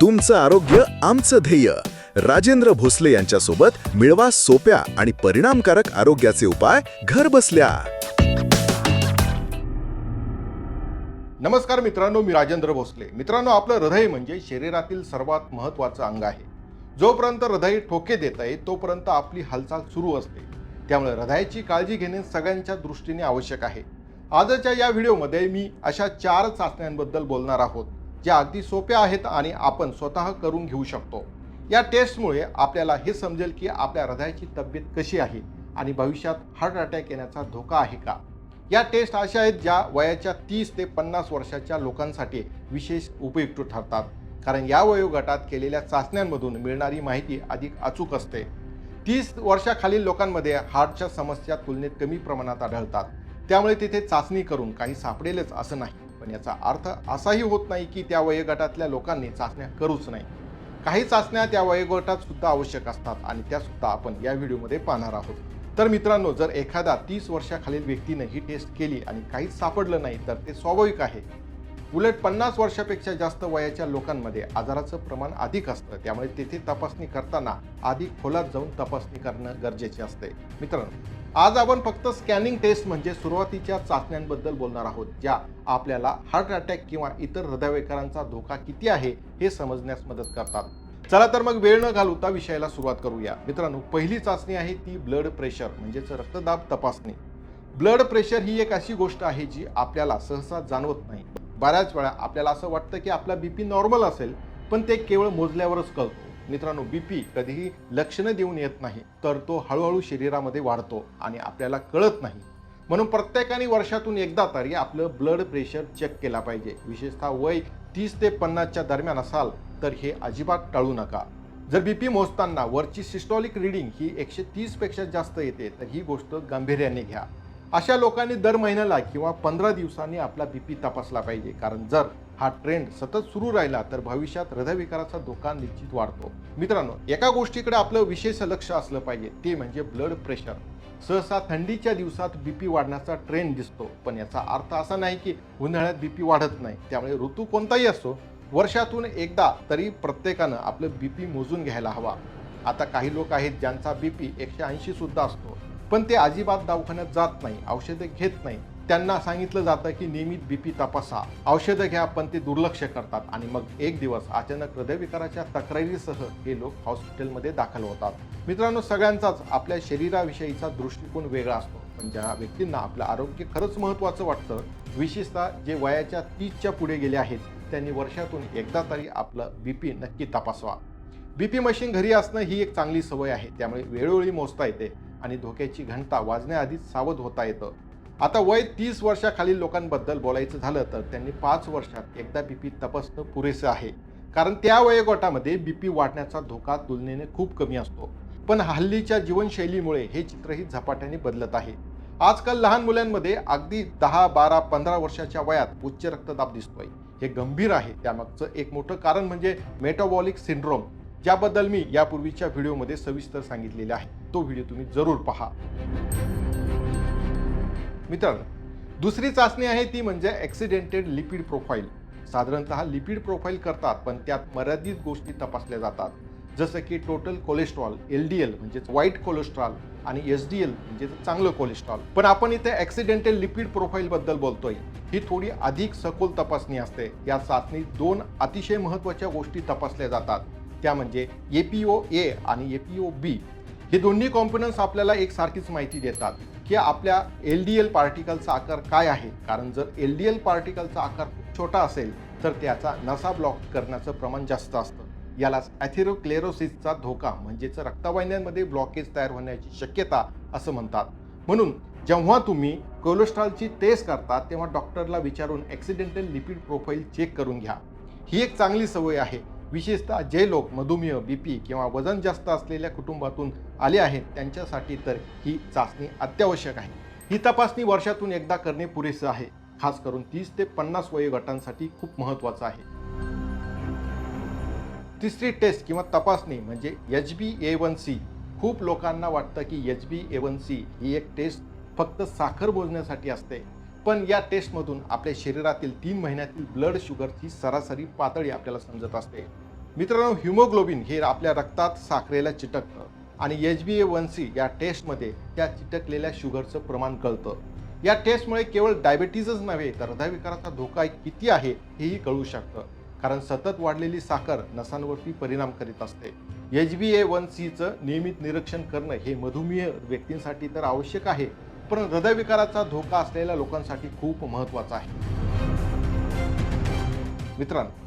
तुमचं आरोग्य आमचं ध्येय. राजेंद्र भोसले यांच्यासोबत मिळवा सोप्या आणि परिणामकारक आरोग्याचे उपाय घर बसल्या. नमस्कार मित्रांनो मी राजेंद्र भोसले. मित्रांनो आपलं हृदय म्हणजे शरीरातील सर्वात महत्त्वाचं अंग आहे. जोपर्यंत हृदय ठोके देत आहे तोपर्यंत आपली हालचाल सुरू असते. त्यामुळे हृदयाची काळजी घेणे सगळ्यांच्या दृष्टीने आवश्यक आहे. आजच्या या व्हिडिओमध्ये मी अशा चार चाचण्यांबद्दल बोलणार आहोत. ज्या अगदी सोप्या आहेत आणि आपण स्वतः करून घेऊ शकतो. या टेस्टमुळे आपल्याला हे समजेल की आपल्या हृदयाची तब्येत कशी आहे आणि भविष्यात हार्ट अटॅक येण्याचा धोका आहे का? या टेस्ट अशा आहेत ज्या वयाच्या तीस ते पन्नास वर्षाच्या लोकांसाठी विशेष उपयुक्त ठरतात. कारण या वयोगटात केलेल्या चाचण्यांमधून मिळणारी माहिती अधिक अचूक असते. तीस वर्षाखालील लोकांमध्ये हार्टच्या समस्या तुलनेत कमी प्रमाणात आढळतात. त्यामुळे तिथे चाचणी करून काही सापडेलच असं नाही. पण याचा अर्थ असाही होत नाही की त्या वयोगटातल्या लोकांनी चाचण्या करूच नाही. काही चाचण्या त्या वयोगटात सुद्धा आवश्यक असतात आणि त्या सुद्धा आपण या व्हिडिओमध्ये पाहणार आहोत. तर मित्रांनो जर एखादा तीस वर्षाखालील व्यक्तीनं ही टेस्ट केली आणि काहीच सापडलं नाही तर ते स्वाभाविक आहे. उलट पन्नास वर्षापेक्षा जास्त वयाच्या लोकांमध्ये आजाराचं प्रमाण अधिक असतं. त्यामुळे तेथे तपासणी करताना अधिक खोलात जाऊन तपासणी करणं गरजेचे असते. मित्रांनो आज आपण फक्त स्कॅनिंग टेस्ट म्हणजे सुरुवातीच्या चाचण्यांबद्दल बोलणार आहोत ज्या आपल्याला हार्ट अटॅक किंवा इतर हृदयविकारांचा धोका किती आहे हे समजण्यास मदत करतात. चला तर मग वेळ न घालवता विषयाला सुरुवात करूया. मित्रांनो पहिली चाचणी आहे ती ब्लड प्रेशर म्हणजेच रक्तदाब तपासणी. ब्लड प्रेशर ही एक अशी गोष्ट आहे जी आपल्याला सहसा जाणवत नाही. बऱ्याच वेळा आपल्याला असं वाटतं की आपला बी पी नॉर्मल असेल पण ते केवळ मोजल्यावरच कळतो. मित्रांनो बी पी कधीही लक्षणं देऊन येत नाही तर तो हळूहळू शरीरामध्ये वाढतो आणि आपल्याला कळत नाही. म्हणून प्रत्येकाने वर्षातून एकदा तरी आपलं ब्लड प्रेशर चेक केला पाहिजे. विशेषतः वय तीस ते पन्नासच्या दरम्यान असाल तर हे अजिबात टाळू नका. जर बी पी मोजताना वरची सिस्टॉलिक रिडिंग ही एकशे तीसपेक्षा जास्त येते तर ही गोष्ट गांभीर्याने घ्या. अशा लोकांनी दर महिन्याला किंवा पंधरा दिवसांनी आपला बीपी तपासला पाहिजे. कारण जर हा ट्रेंड सतत सुरू राहिला तर भविष्यात हृदयविकाराचा धोका निश्चित वाढतो. मित्रांनो एका गोष्टीकडे आपलं विशेष लक्ष असलं पाहिजे ते म्हणजे ब्लड प्रेशर सहसा थंडीच्या दिवसात बीपी वाढण्याचा ट्रेंड दिसतो. पण याचा अर्थ असा नाही की उन्हाळ्यात बीपी वाढत नाही. त्यामुळे ऋतू कोणताही असो वर्षातून एकदा तरी प्रत्येकानं आपलं बीपी मोजून घ्यायला हवा. आता काही लोक आहेत ज्यांचा बीपी एकशे ऐंशी सुद्धा असतो. पण ते अजिबात दवाखान्यात जात नाही औषधे घेत नाही. त्यांना सांगितलं जातं की नियमित बीपी तपासा. औषधं घ्या पण ते दुर्लक्ष करतात. आणि मग एक दिवस अचानक हृदयविकाराच्या तक्रारीसह हे लोक हॉस्पिटलमध्ये दाखल होतात. मित्रांनो सगळ्यांचाच आपल्या शरीराविषयीचा दृष्टिकोन वेगळा असतो. पण ज्या व्यक्तींना आपलं आरोग्य खरंच महत्त्वाचं वाटतं विशेषतः जे वयाच्या तीसच्या पुढे गेले आहेत त्यांनी वर्षातून एकदा तरी आपलं बीपी नक्की तपासवा. बीपी मशीन घरी असणं ही एक चांगली सवय आहे. त्यामुळे वेळोवेळी मोजता येते. आणि धोक्याची घंटा वाजण्याआधीच सावध होता येतं. आता वय तीस वर्षाखालील लोकांबद्दल बोलायचं झालं तर त्यांनी पाच वर्षात एकदा बी पी तपासणं पुरेसं आहे. कारण त्या वयोगटामध्ये बी पी वाढण्याचा धोका तुलनेने खूप कमी असतो. पण हल्लीच्या जीवनशैलीमुळे हे चित्रही झपाट्याने बदलत आहे. आजकाल लहान मुलांमध्ये अगदी दहा बारा पंधरा वर्षाच्या वयात उच्च रक्तदाब दिसतोय. हे गंभीर आहे. त्यामागचं एक मोठं कारण म्हणजे मेटाबॉलिक सिंड्रोम ज्याबद्दल मी यापूर्वीच्या व्हिडिओमध्ये सविस्तर सांगितलेले आहे. तो व्हिडिओ तुम्ही जरूर पहा. मित्रांनो दुसरी चाचणी आहे ती म्हणजे ॲक्सिडेंटेड लिपिड प्रोफाईल साधारणतः लिपिड प्रोफाईल करतात पण त्यात मर्यादित गोष्टी तपासल्या जातात. जसं की total cholesterol L D L म्हणजेच वाईट कोलेस्ट्रॉल आणि एस डी एल म्हणजे चांगलं कोलेस्ट्रॉल पण आपण इथे ॲक्सिडेंटल लिपिड प्रोफाईलबद्दल बोलतोय. ही थोडी अधिक सखोल तपासणी असते. या चाचणीत दोन अतिशय महत्त्वाच्या गोष्टी तपासल्या जातात. त्या म्हणजे ए पी ओ ए आणि ए पी ओ बी हे दोन्ही कॉम्पोनन्स आपल्याला एक सारखीच माहिती देतात की आपल्या एल डी एल पार्टिकलचा आकार काय आहे. कारण जर एल डी एल पार्टिकलचा आकार खूप छोटा असेल तर त्याचा नसा ब्लॉक करण्याचं प्रमाण जास्त असतं. यालाच ॲथेरोक्लेरोसिसचा धोका म्हणजेच रक्तवाहिन्यांमध्ये ब्लॉकेज तयार होण्याची शक्यता असं म्हणतात. म्हणून जेव्हा तुम्ही कोलेस्ट्रॉलची टेस्ट करता तेव्हा डॉक्टरला विचारून ॲक्सिडेंटल लिपिड प्रोफाईल चेक करून घ्या. ही एक चांगली सवय आहे. विशेषतः जे लोक मधुमेह बी पी किंवा वजन जास्त असलेल्या कुटुंबातून आले आहेत त्यांच्यासाठी तर ही चाचणी अत्यावश्यक आहे. ही तपासणी वर्षातून एकदा करणे पुरेसं आहे. खास करून तीस ते पन्नास वयोगटांसाठी खूप महत्त्वाचं आहे. तिसरी टेस्ट किंवा तपासणी म्हणजे H B A one C खूप लोकांना वाटतं की H B A one C ही एक टेस्ट फक्त साखर मोजण्यासाठी असते. पण या टेस्टमधून आपल्या शरीरातील तीन महिन्यातील ब्लड शुगरची सरासरी पातळी आपल्याला समजत असते. मित्रांनो हिमोग्लोबिन हे आपल्या रक्तात साखरेला चिटकतं आणि H B A one C या टेस्टमध्ये त्या चिटकलेल्या शुगरचं प्रमाण कळतं. या टेस्टमुळे केवळ डायबेटीजच नव्हे तर हृदयविकाराचा धोका किती आहे हेही कळू शकतं. कारण सतत वाढलेली साखर नसांवरती परिणाम करीत असते. एच बी ए वन सीचं नियमित निरीक्षण करणं हे मधुमेह व्यक्तींसाठी तर आवश्यक आहे. पण हृदयविकाराचा धोका असलेल्या लोकांसाठी खूप महत्त्वाचा आहे. मित्रांनो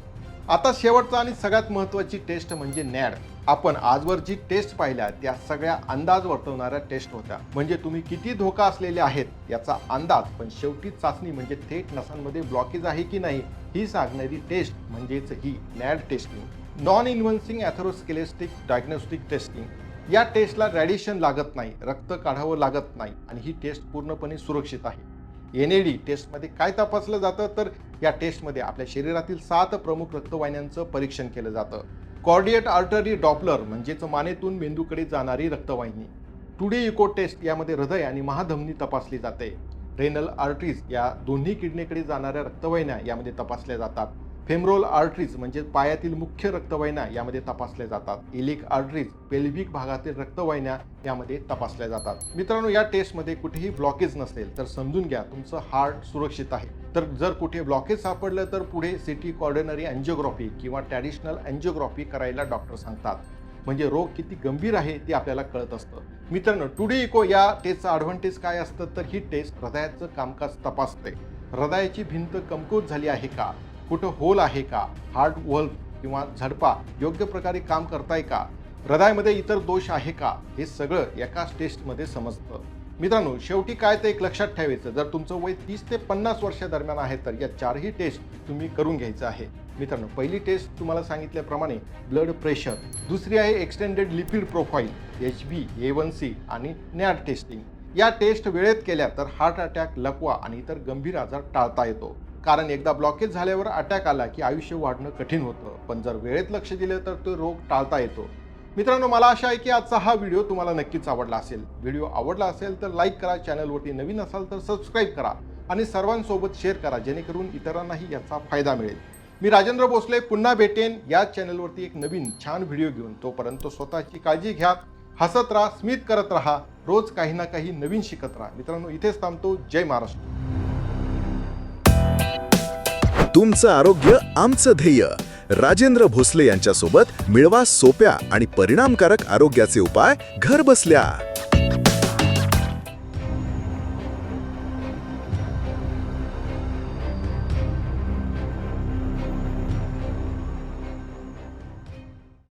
आता शेवटचा आणि सगळ्यात महत्त्वाची टेस्ट म्हणजे नॅड. आपण आजवर जी टेस्ट पाहिल्या त्या सगळ्या अंदाज वर्तवणाऱ्या टेस्ट होत्या. म्हणजे तुम्ही किती धोका असलेले आहेत याचा अंदाज. पण शेवटी चाचणी म्हणजे थेट नसांमध्ये ब्लॉकेज आहे की नाही ही सांगणारी टेस्ट म्हणजेच ही NAD testing. Non invasive atherosclerotic diagnostic testing या टेस्टला रॅडिएशन लागत नाही रक्त काढावं लागत नाही आणि ही टेस्ट पूर्णपणे सुरक्षित आहे. एन ए डी टेस्टमध्ये काय तपासलं जातं? तर या टेस्टमध्ये आपल्या शरीरातील सात प्रमुख रक्तवाहिन्यांचं परीक्षण केलं जातं. कॉर्डिएट आर्टरी डॉपलर म्हणजेच मानेतून मेंदूकडे जाणारी रक्तवाहिनी. टुडे इको टेस्ट यामध्ये हृदय आणि महाधमनी तपासली जाते. रेनल आर्टरीज या दोन्ही किडनीकडे जाणाऱ्या रक्तवाहिन्या यामध्ये तपासल्या जातात. फेमरोल आर्टरीज म्हणजे पायातील मुख्य रक्तवाहिन्या यामध्ये तपासल्या जातात. इलिक आर्टरीज पेल्विक भागातील रक्तवाहिन्या यामध्ये तपासल्या जातात. मित्रांनो या टेस्टमध्ये कुठेही ब्लॉकेज नसेल तर समजून घ्या तुमचं हार्ट सुरक्षित आहे. तर जर कुठे ब्लॉकेज सापडलं तर पुढे सिटी कॉर्डिनरी अँजिओग्राफी किंवा ट्रॅडिशनल अँजिओग्राफी करायला डॉक्टर सांगतात. म्हणजे रोग किती गंभीर आहे ते आपल्याला कळत असतं. मित्रांनो टुडे इको या टेस्टचा ॲडव्हान्टेज काय असतं? तर ही टेस्ट हृदयाचं कामकाज तपासते. हृदयाची भिंत कमकुवत झाली आहे का? कुठं होल आहे का? हार्ट वल्व किंवा झडपा योग्य प्रकारे काम करताय का? हृदयामध्ये इतर दोष आहे का? हे सगळं एकाच टेस्टमध्ये समजतं. मित्रांनो शेवटी काय ते एक लक्षात ठेवायचं. जर तुमचं वय तीस ते पन्नास वर्षादरम्यान आहे तर या चारही टेस्ट तुम्ही करून घ्यायचं आहे. मित्रांनो पहिली टेस्ट तुम्हाला सांगितल्याप्रमाणे ब्लड प्रेशर दुसरी आहे extended lipid profile H B A one C आणि नॅट टेस्टिंग या टेस्ट वेळेत केल्या तर हार्ट अटॅक लकवा आणि इतर गंभीर आजार टाळता येतो. कारण एकदा ब्लॉकेज झाल्यावर अटॅक आला की आयुष्य वाढणं कठीण होतं. पण जर वेळेत लक्ष दिलं तर तो रोग टाळता येतो. मित्रांनो मला आशा आहे की आजचा हा व्हिडिओ तुम्हाला नक्कीच आवडला असेल. व्हिडिओ आवडला असेल तर लाईक करा चॅनलवरती नवीन असाल तर सबस्क्राईब करा आणि सर्वांसोबत शेअर करा जेणेकरून इतरांनाही याचा फायदा मिळेल. मी राजेंद्र भोसले पुन्हा भेटेन या चॅनलवरती एक नवीन छान व्हिडिओ घेऊन. तोपर्यंत स्वतःची काळजी घ्या हसत राहा स्मित करत राहा रोज काही ना काही नवीन शिकत राहा. मित्रांनो इथेच थांबतो. जय महाराष्ट्र. तुमचं आरोग्य आमचं ध्येय. राजेंद्र भोसले यांच्यासोबत मिळवा सोप्या आणि परिणामकारक आरोग्याचे उपाय घर बसल्या